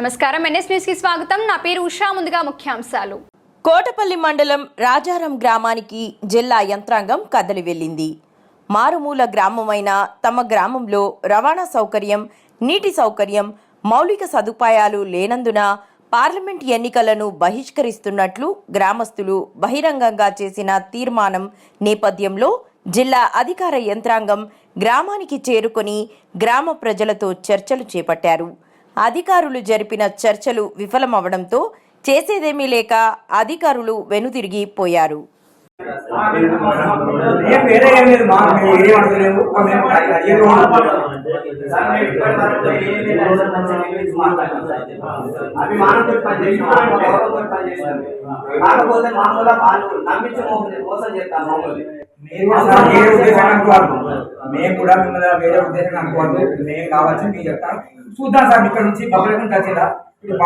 నమస్కారం. ఎన్ఎస్ న్యూస్కి స్వాగతం. నా పేరు ఉషా. ముందుగా ముఖ్యాంశాలు. కోటపల్లి మండలం రాజారం గ్రామానికి జిల్లా యంత్రాంగం కదలి వెళ్ళింది. మారుమూల గ్రామమైన తమ గ్రామంలో రవాణా సౌకర్యం నీటి సౌకర్యం మౌలిక సదుపాయాలు లేనందున పార్లమెంట్ ఎన్నికలను బహిష్కరిస్తున్నట్లు గ్రామస్తులు బహిరంగంగా చేసిన తీర్మానం నేపథ్యంలో జిల్లా అధికార యంత్రాంగం గ్రామానికి చేరుకొని గ్రామ ప్రజలతో చర్చలు చేపట్టారు. అధికారులు జరిపిన చర్చలు విఫలమవడంతో చేసేదేమీ లేక అధికారులు వెనుతిరిగిపోయారు కాకపోతే మామూలుగా వాళ్ళు నమ్మించి మోసం మోసం చేస్తారు మామూలు మీరు మేము కూడా మిమ్మల్ని వేరే ఉద్దేశం అనుకోవద్దు. మేము కావాల్సి మీకు చెప్తాం చూద్దాం సార్ ఇక్కడ నుంచి బబ్బులకు వచ్చిందా ఇప్పుడు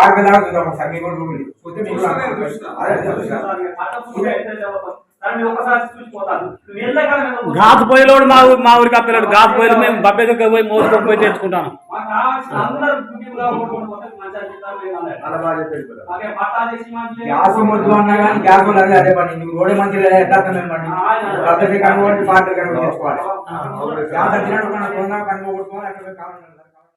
చూద్దాం సార్ మీరు కూడా చూడండి. చూస్తే ఘాస్ పొయ్యిలోడు మా ఊరు మా ఊరికి అప్పలేడు ఘాస్ పొయ్యిలు మేము బబ్బే దగ్గర పోయి మోసుకొని పోయి తెచ్చుకుంటాను. గ్యాస్ మొద్దు అన్నా కానీ గ్యాస్ వాళ్ళు అదే అదే పని? నువ్వు రోడే ఎట్లా గ్యాస్ వచ్చినట్టు అక్కడ కావాలి